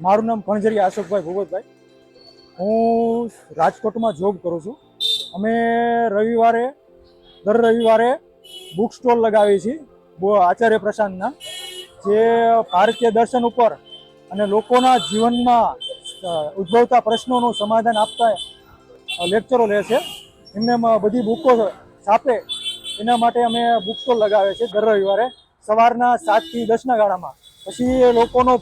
મારું નામ કણજરિયા અશોકભાઈ ભૂપતભાઈ હું રાજકોટમાં જોબ કરું છું. અમે રવિવારે, દર રવિવારે બુક સ્ટોલ લગાવીએ છીએ આચાર્ય પ્રશાંતના જે ભારતીય દર્શન ઉપર અને લોકોના જીવનમાં ઉદ્ભવતા પ્રશ્નોનું સમાધાન આપતા લેક્ચરો લે છે. એમને બધી બુકો છાપે. એના માટે અમે બુક સ્ટોલ લગાવે છે દર રવિવારે. સવારના સાતથી દસના ગાળામાં. પછી એ લોકોનો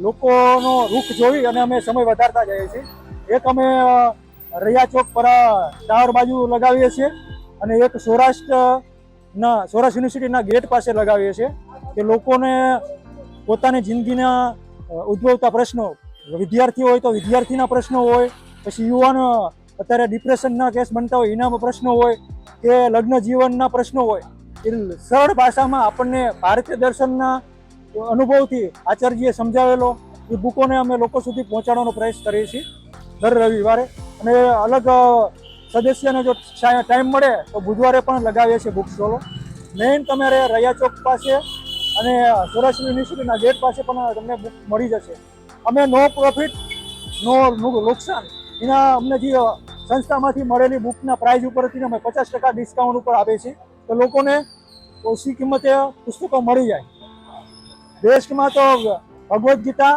લોકોનો રૂખ જોઈ અને અમે સમય વધારતા જઈએ છીએ. એક અમે રૈયા ચોક પર ટાવર બાજુ લગાવીએ છીએ અને એક સૌરાષ્ટ્રના, સૌરાષ્ટ્ર યુનિવર્સિટીના ગેટ પાસે લગાવીએ છીએ કે લોકોને પોતાની જિંદગીના ઉદ્ભવતા પ્રશ્નો વિદ્યાર્થી હોય તો વિદ્યાર્થીના પ્રશ્નો હોય, પછી યુવાન અત્યારે ડિપ્રેશનના કેસ બનતા હોય, એના પ્રશ્નો હોય, કે લગ્ન જીવનના પ્રશ્નો હોય, એ સરળ ભાષામાં આપણને ભારતીય દર્શનના અનુભવથી આચાર્યજીએ સમજાવેલો એ બુકોને અમે લોકો સુધી પહોંચાડવાનો પ્રયાસ કરીએ છીએ દર રવિવારે. અને અલગ સદસ્યને જો ટાઈમ મળે તો બુધવારે પણ લગાવીએ છીએ બુક સ્ટોલો મેઇન તમારે રૈયા ચોક પાસે અને સૌરાષ્ટ્ર યુનિવર્સિટીના ગેટ પાસે પણ તમને બુક મળી જશે. અમે નો પ્રોફિટ, નો નુકસાન એના અમને જે સંસ્થામાંથી મળેલી બુકના પ્રાઇઝ ઉપરથી અમે પચાસ ટકા ડિસ્કાઉન્ટ ઉપર આપીએ છીએ. તો લોકોને ઓછી કિંમતે પુસ્તકો મળી જાય. બેસ્ટમાં તો ભગવદ્ ગીતા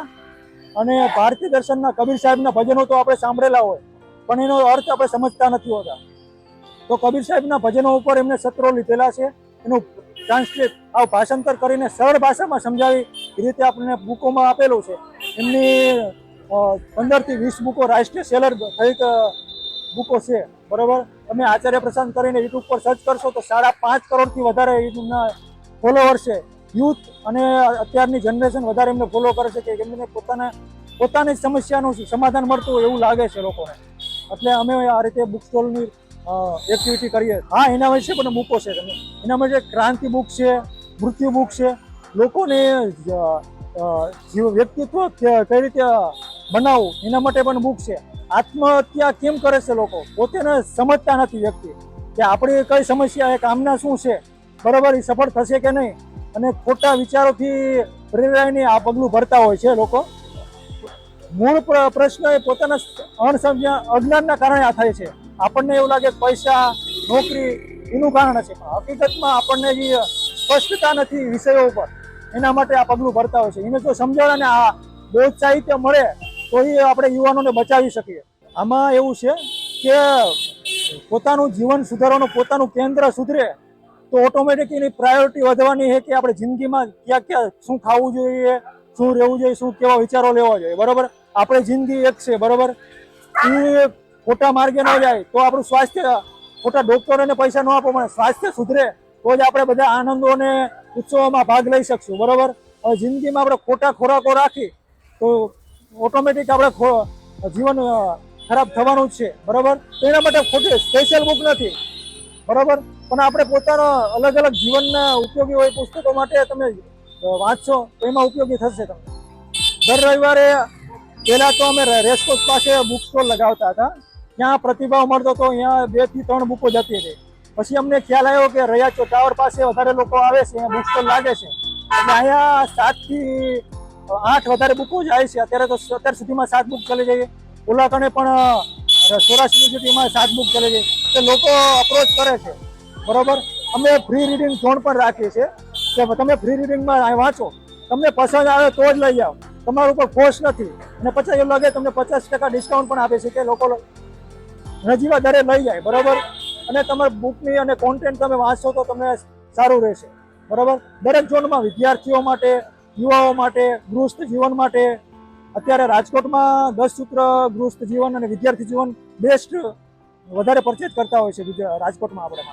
અને ભારતીય દર્શનના કબીર સાહેબના ભજનો તો આપણે સાંભળેલા હોય, પણ એનો અર્થ આપણે સમજતા નથી હોતા. તો કબીર સાહેબના ભજનો ઉપર એમને સત્રો લીધેલા છે, એનું ટ્રાન્સલેટ આ ભાષાંતર કરીને સરળ ભાષામાં સમજાવી એ રીતે આપણને બુકોમાં આપેલું છે. એમની પંદરથી વીસ બુકો રાષ્ટ્રીય સેલર સહિત બુકો છે, બરાબર? તમે આચાર્ય પ્રશાંત કરીને યુટ્યુબ પર સર્ચ કરશો તો સાડા પાંચ કરોડથી વધારે યુટ્યુબના ફોલોવર છે. યુથ અને અત્યારની જનરેશન વધારે એમને ફોલો કરે છે કે એમને પોતાના, પોતાની સમસ્યાનું સમાધાન મળતું હોય એવું લાગે છે લોકોને. એટલે અમે આ રીતે બુક સ્ટોલની એક્ટિવિટી કરીએ. હા, એના વિશે પણ બુકો છે તમે. એના માટે ક્રાંતિ બુક છે, મૃત્યુ બુક છે. લોકોને જીવ વ્યક્તિત્વ કઈ રીતે બનાવવું, એના માટે પણ બુક છે. આત્મહત્યા કેમ કરે છે લોકો? પોતેને સમજતા નથી વ્યક્તિ. કે આપણી કઈ સમસ્યા, એ કામના શું છે? બરાબર એ સફળ થશે કે નહીં? અને ખોટા વિચારોથી પ્રેરાઈને આ પગલું ભરતા હોય છે લોકો. મૂળ પ્ર- પ્રશ્ન એ પોતાના અણસમજ્યા, અજ્ઞાનના કારણે આ થાય છે. આપણને એવું લાગે પૈસા, નોકરી એનું કારણ છે, પણ હકીકતમાં આપણને જે સ્પષ્ટતા નથી વિષયો ઉપર. એના માટે આ પગલું ભરતા હોય છે. એને જો સમજાવે આ બૌદ્ધ મળે તો એ આપણે યુવાનોને બચાવી શકીએ. આમાં એવું છે કે પોતાનું જીવન સુધારવાનું, પોતાનું કેન્દ્ર સુધરે તો ઓટોમેટિક પ્રાયોરિટી વધવાની છે કે આપણે જિંદગીમાં ક્યાં ક્યાં શું ખાવું જોઈએ, શું રહેવું જોઈએ, શું કેવા વિચારો લેવા જોઈએ. બરોબર? આપણે જિંદગી એક છે, બરોબર? એ ખોટા માર્ગે ન જાય તો આપણું સ્વાસ્થ્ય, ખોટા ડોક્ટરોને પૈસા ન આપો, પણ સ્વાસ્થ્ય સુધરે તો જ આપણે બધા આનંદો અને ઉત્સવોમાં ભાગ લઈ શકશું. બરોબર? હવે જિંદગીમાં આપણે ખોટા ખોરાકો રાખી તો ઓટોમેટિક આપણે જીવન ખરાબ થવાનું જ છે. બરોબર? એના માટે ખોટી સ્પેશિયલ બુક નથી. બરોબર? પણ આપણે પોતાના અલગ અલગ જીવનના ઉપયોગી હોય પુસ્તકો માટે તમે વાંચશો તો એમાં ઉપયોગી થશે તમને. દર રવિવારે પહેલાં તો અમે રેસકોર્સ પાસે બુક સ્ટોલ લગાવતા હતા. ત્યાં પ્રતિભાવ મળતો હતો અહીંયા બેથી ત્રણ બુકો જતી હતી. પછી અમને ખ્યાલ આવ્યો કે રૈયા ચો ટાવર પાસે વધારે લોકો આવે છે અહીંયા બુક સ્ટોલ લાગે છે. એટલે અહીંયા સાતથી આઠ વધારે બુકો જાય છે. અત્યારે તો અત્યાર સુધીમાં સાત બુક ચાલી જઈએ ઉલાકણે પણ અ, સૌરાષ્ટ્ર યુનિવર્સિટીમાં સાત બુક ચાલી ગઈ તો લોકો અપ્રોચ કરે છે. બરોબર? અમે ફ્રી રીડિંગ ઝોન પણ રાખીએ છીએ કે તમે ફ્રી રીડિંગમાં વાંચો. તમને પસંદ આવે તો જ લઈ જાઓ તમારા ઉપર ફોર્સ નથી. અને પછી એવું લાગે તમને પચાસ ટકા ડિસ્કાઉન્ટ પણ આપે છે કે લોકો નજીવા દરે લઈ જાય, બરાબર? અને તમારે બુકની અને કોન્ટેન્ટ તમે વાંચશો તો તમને સારું રહેશે. બરાબર? દરેક ઝોનમાં વિદ્યાર્થીઓ માટે, યુવાઓ માટે, ગૃહસ્થ જીવન માટે. અત્યારે રાજકોટમાં દસ સૂત્ર ગૃહસ્થ જીવન અને વિદ્યાર્થી જીવન બેસ્ટ વધારે પરચેજ કરતા હોય છે રાજકોટમાં આપણે